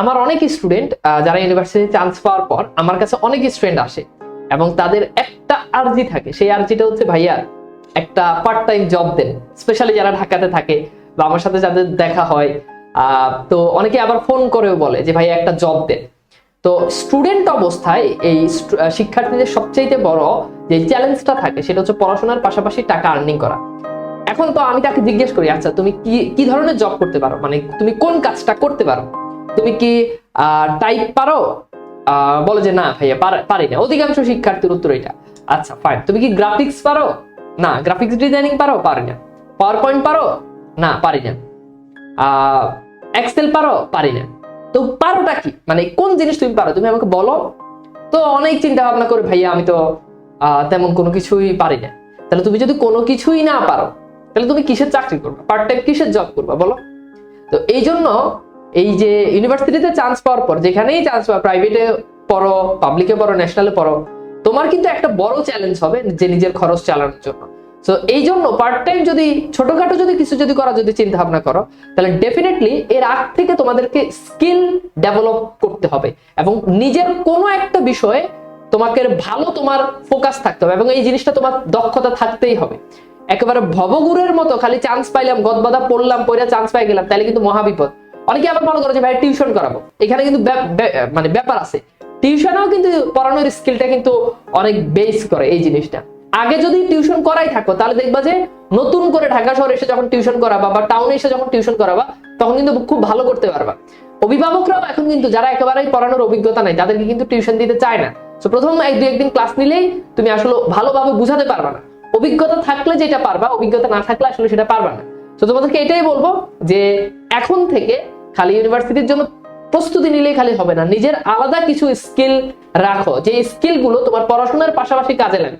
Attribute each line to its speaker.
Speaker 1: আমার অনেক স্টুডেন্ট যারা ইউনিভার্সিটি চান্স পাওয়ার পর আমার কাছে অনেক স্টুডেন্ট আসে এবং তাদের একটা আর্জি থাকে। সেই আর্জিটা হচ্ছে ভাইয়া একটা পার্ট টাইম জব দেন স্পেশালি যারা ঢাকাতে থাকে বা আমার সাথে যাদের দেখা হয়। তো অনেকে আবার ফোন করেও বলে যে, ভাইয়া, একটা জব দেন। তো স্টুডেন্ট অবস্থায় এই শিক্ষার্থীদের সবচেয়ে বড় যে চ্যালেঞ্জটা থাকে, সেটা হচ্ছে পড়াশোনার পাশাপাশি টাকা আর্নিং করা। এখন তো আমি তাকে জিজ্ঞেস করি আচ্ছা তুমি কি কি ধরনের জব করতে পারো? মানে তুমি কোন কাজটা করতে পারো? তুমি কি টাইপ পারো? বলে যে না ভাইয়া, পারি না। অধিকাংশ শিক্ষার্থীর উত্তর এটা আচ্ছা ফাইন তুমি কি গ্রাফিক্স পারো? না। গ্রাফিক্স ডিজাইনিং পারো? পারি না। পাওয়ার পয়েন্ট পারো? না, পারি না। এক্সেল পারো? পারি না। তো পারোটা কি? মানে কোন জিনিস তুমি পারো? তুমি আমাকে বলো। তো অনেক চিন্তা ভাবনা করে ভাইয়া, আমি তো তেমন কোনো কিছুই পারি না। তাহলে তুমি যদি কোনো কিছুই না পারো, তাহলে তুমি কিসের চাকরি করবে? পার্ট টাইম কিসের জব করবে? বলো। তো এই জন্য এই যে ইউনিভার্সিটিতে চান্স পাওয়ার পর, যেখানেই চান্স পাও প্রাইভেটে পড়ো পাবলিকে পড়ো ন্যাশনালে পড়ো, তোমার কিন্তু একটা বড় চ্যালেঞ্জ হবে যে নিজের খরচ চালানোর জন্য। তো এই জন্য পার্ট টাইম যদি, ছোটখাটো যদি কিছু যদি করা যদি চিন্তা ভাবনা করো, তাহলে ডেফিনেটলি এর আগ থেকে তোমাদেরকে স্কিল ডেভেলপ করতে হবে এবং নিজের কোনো একটা বিষয়ে তোমাকে ভালো তোমার ফোকাস থাকতে হবে এবং এই জিনিসটা তোমার দক্ষতা থাকতেই হবে। একেবারে ভবগুরের মতো খালি চান্স পাইলাম, গদবাদা পড়লাম পড়ে চান্স পাই গেলাম তাহলে কিন্তু মহাবিপদ। অনেকে আবার মনে করে যে, ভাই টিউশন করাবো। এখানে কিন্তু মানে ব্যাপার আছে। টিউশনও কিন্তু পড়ানোর স্কিলটা কিন্তু অনেক বেস করে এই জিনিসটা। আগে যদি টিউশন করাই থাকো, তাহলে দেখবা যে, নতুন করে ঢাকা শহরে এসে যখন টিউশন করাবা বা টাউনে এসে যখন টিউশন করাবা, তখন কিন্তু খুব ভালো করতে পারবা। অভিভাবকরাও এখন কিন্তু, যারা একেবারেই পড়ানোর অভিজ্ঞতা নাই, তাদেরকে কিন্তু টিউশন দিতে চায় না। তো প্রথম এক, দুই, একদিন ক্লাস নিলেই তুমি আসলে ভালোভাবে বুঝাতে পারবা না। অভিজ্ঞতা থাকলে যেটা পারবা, অভিজ্ঞতা না থাকলে আসলে সেটা পারবা না। তো তোমাদেরকে এটাই বলব যে এখন থেকে খালি ইউনিভার্সিটির জন্য প্রস্তুতি নিলেই খালি হবে না। নিজের আলাদা কিছু স্কিল রাখো। যে স্কিলগুলো তোমার পড়াশোনার পাশাপাশি কাজে লাগে